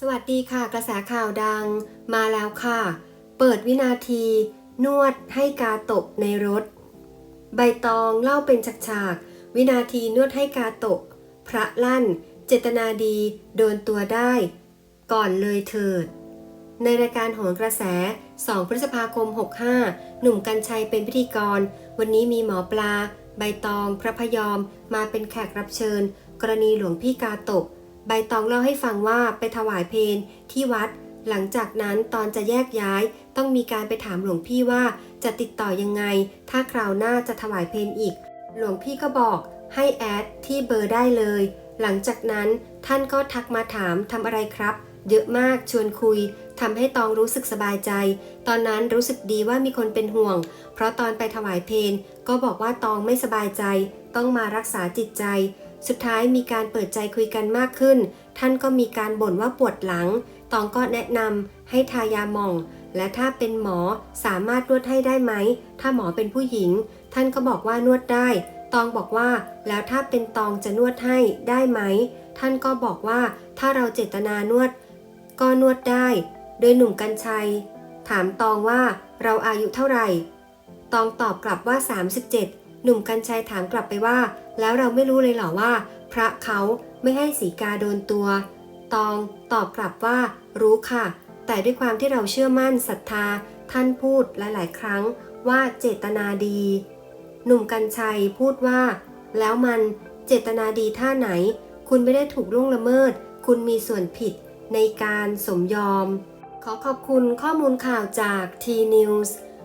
สวัสดีค่ะ กระแสข่าวดังมาแล้วค่ะ เปิดวินาที นวดให้กาตกในรถ ใบตองเล่าเป็นฉากๆ วินาทีนวดให้กาตก พระลั่น เจตนาดี โดนตัวได้ ก่อนเลยเถิด ในรายการโหนกระแส 2 พฤษภาคม 65 หนุ่มกัญชัยเป็นพิธีกร วันนี้มีหมอปลา ใบตอง พระพยอม มาเป็นแขกรับเชิญ กรณีหลวงพี่กาตก ใบตองเล่าให้ฟังว่าไปถวายเพลที่วัด หลังจากนั้นตอนจะแยกย้าย ต้องมีการไปถามหลวงพี่ว่าจะติดต่อยังไง ถ้าคราวหน้าจะถวายเพลอีก หลวงพี่ก็บอกให้แอดที่เบอร์ได้เลย หลังจากนั้นท่านก็ทักมาถามทำอะไรครับ เยอะมากชวนคุยทำให้ตองรู้สึกสบายใจ ตอนนั้นรู้สึกดีว่ามีคนเป็นห่วง เพราะตอนไปถวายเพลงก็บอกว่าตองไม่สบายใจ ต้องมารักษาจิตใจ สุดท้ายมีการเปิดใจคุยกันมากขึ้น ท่านก็มีการบ่นว่าปวดหลัง ตองก็แนะนำให้ทายาหม่อง และถ้าเป็นหมอสามารถนวดให้ได้ไหม ถ้าหมอเป็นผู้หญิง ท่านก็บอกว่านวดได้ ตองบอกว่า แล้วถ้าเป็นตองจะนวดให้ได้ไหม ท่านก็บอกว่าถ้าเราเจตนานวด ก็นวดได้ โดยหนุ่มกัญชัย ถามตองว่าเราอายุเท่าไหร่ ตองตอบกลับว่า 37 หนุ่มกัญชัยถามกลับไปว่า แล้วเราไม่รู้เลยเหรอว่า พระเขาไม่ให้สีกาโดนตัว ตองตอบกลับว่า รู้ค่ะ แต่ด้วยความที่เราเชื่อมั่นศรัทธา ท่านพูดหลาย ๆ ครั้งว่าเจตนาดี หนุ่มกัญชัยพูดว่า แล้วมันเจตนาดีท่าไหน คุณไม่ได้ถูกล่วงละเมิด คุณมีส่วนผิดในการสมยอม ขอขอบคุณข้อมูลข่าวจาก T News